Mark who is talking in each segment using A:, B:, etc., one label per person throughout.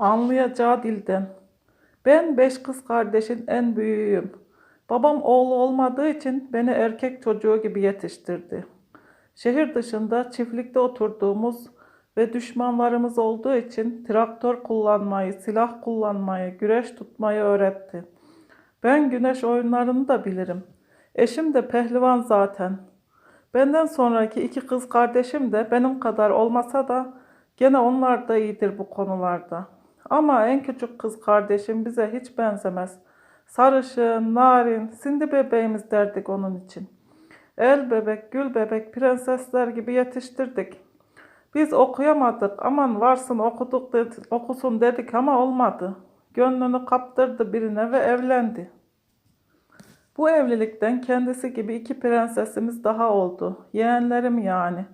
A: Anlayacağı dilden. Ben beş kız kardeşin en büyüğüyüm. Babam oğlu olmadığı için beni erkek çocuğu gibi yetiştirdi. Şehir dışında çiftlikte oturduğumuz ve düşmanlarımız olduğu için traktör kullanmayı, silah kullanmayı, güreş tutmayı öğretti. Ben güneş oyunlarını da bilirim. Eşim de pehlivan zaten. Benden sonraki iki kız kardeşim de benim kadar olmasa da gene onlar da iyidir bu konularda. Ama en küçük kız kardeşim bize hiç benzemez. Sarışın, narin, sindi bebeğimiz derdik onun için. El bebek, gül bebek, prensesler gibi yetiştirdik. Biz okuyamadık, aman varsın okuduk dedi, okusun dedik ama olmadı. Gönlünü kaptırdı birine ve evlendi. Bu evlilikten kendisi gibi iki prensesimiz daha oldu. Yeğenlerim yani.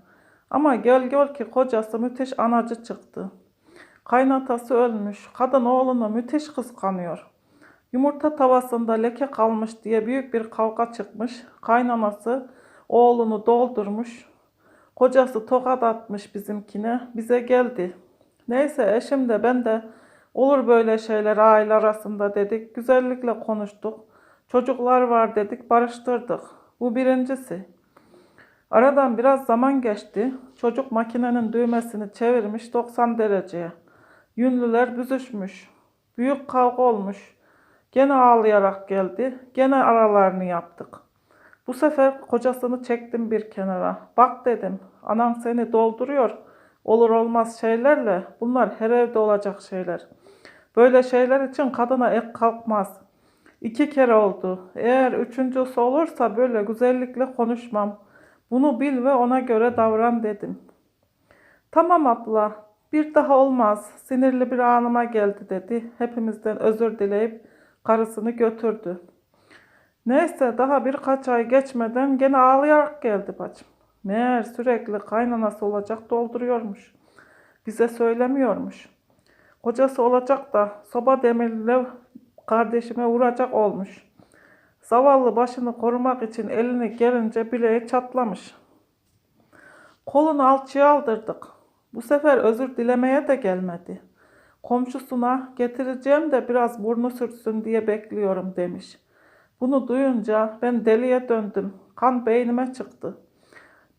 A: Ama gel gör ki kocası müthiş anacı çıktı. Kaynatası ölmüş. Kadın oğlunu müthiş kıskanıyor. Yumurta tavasında leke kalmış diye büyük bir kavga çıkmış. Kaynanası oğlunu doldurmuş. Kocası tokat atmış bizimkine. Bize geldi. Neyse eşim de ben de olur böyle şeyler aile arasında dedik. Güzellikle konuştuk. Çocuklar var dedik barıştırdık. Bu birincisi. Aradan biraz zaman geçti. Çocuk makinenin düğmesini çevirmiş 90 dereceye. Yünlüler büzüşmüş. Büyük kavga olmuş. Gene ağlayarak geldi. Gene aralarını yaptık. Bu sefer kocasını çektim bir kenara. Bak dedim, anan seni dolduruyor. Olur olmaz şeylerle. Bunlar her evde olacak şeyler. Böyle şeyler için kadına ek kalkmaz. İki kere oldu. Eğer üçüncüsü olursa böyle güzellikle konuşmam. Bunu bil ve ona göre davran dedim. Tamam abla, bir daha olmaz. Sinirli bir anıma geldi dedi. Hepimizden özür dileyip karısını götürdü. Neyse daha birkaç ay geçmeden gene ağlayarak geldi bacım. Meğer sürekli kaynanası olacak dolduruyormuş. Bize söylemiyormuş. Kocası olacak da soba demirle kardeşime vuracak olmuş. Zavallı başını korumak için elini gelince bileği çatlamış. Kolunu alçıya aldırdık. Bu sefer özür dilemeye de gelmedi. Komşusuna getireceğim de biraz burnu sürtsün diye bekliyorum demiş. Bunu duyunca ben deliye döndüm. Kan beynime çıktı.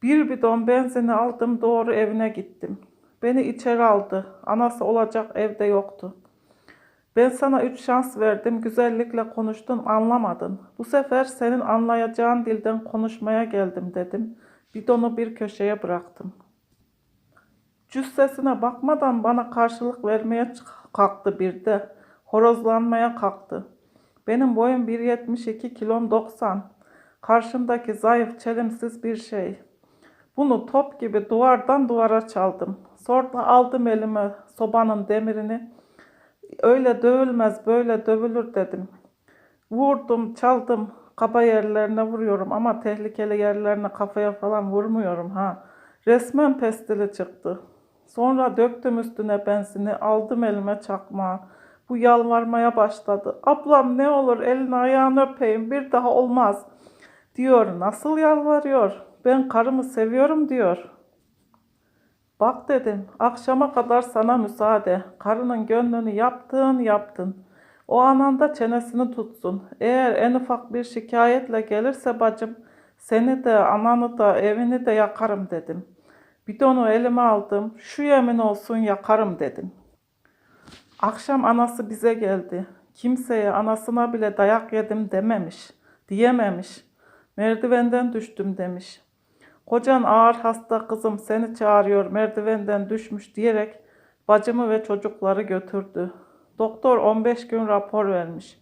A: Bir bidon benzini aldım doğru evine gittim. Beni içeri aldı. Anası olacak evde yoktu. Ben sana üç şans verdim. Güzellikle konuştun anlamadın. Bu sefer senin anlayacağın dilden konuşmaya geldim dedim. Bidonu bir köşeye bıraktım. Cüssesine bakmadan bana karşılık vermeye kalktı bir de. Horozlanmaya kalktı. Benim boyum 1.72 kilom 90. Karşımdaki zayıf çelimsiz bir şey. Bunu top gibi duvardan duvara çaldım. Sonra aldım elime sobanın demirini. Öyle dövülmez böyle dövülür dedim. Vurdum çaldım kaba yerlerine vuruyorum ama tehlikeli yerlerine kafaya falan vurmuyorum ha. Resmen pestili çıktı. Sonra döktüm üstüne benzini aldım elime çakmağı. Bu yalvarmaya başladı. Ablam ne olur elini ayağını öpeyim bir daha olmaz diyor. Nasıl yalvarıyor? Ben karımı seviyorum diyor. Bak dedim akşama kadar sana müsaade. Karının gönlünü yaptın yaptın. O ananda çenesini tutsun. Eğer en ufak bir şikayetle gelirse bacım seni de ananı da evini de yakarım dedim. Bidonu elime aldım. Şu yemin olsun yakarım dedim. Akşam anası bize geldi. Kimseye anasına bile dayak yedim dememiş. Diyememiş. Merdivenden düştüm demiş. Kocan ağır hasta kızım seni çağırıyor merdivenden düşmüş diyerek bacımı ve çocukları götürdü. Doktor 15 gün rapor vermiş.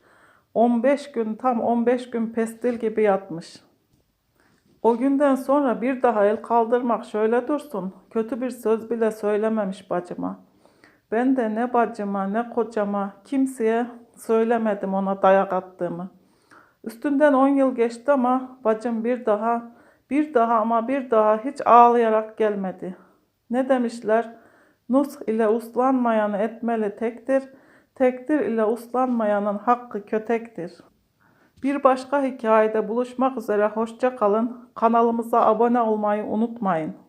A: 15 gün tam 15 gün pestil gibi yatmış. O günden sonra bir daha el kaldırmak şöyle dursun. Kötü bir söz bile söylememiş bacıma. Ben de ne bacıma ne kocama kimseye söylemedim ona dayak attığımı. Üstünden 10 yıl geçti ama bacım bir daha, bir daha ama bir daha hiç ağlayarak gelmedi. Ne demişler? Nush ile uslanmayanı etmeli tektir, tektir ile uslanmayanın hakkı kötektir. Bir başka hikayede buluşmak üzere hoşça kalın. Kanalımıza abone olmayı unutmayın.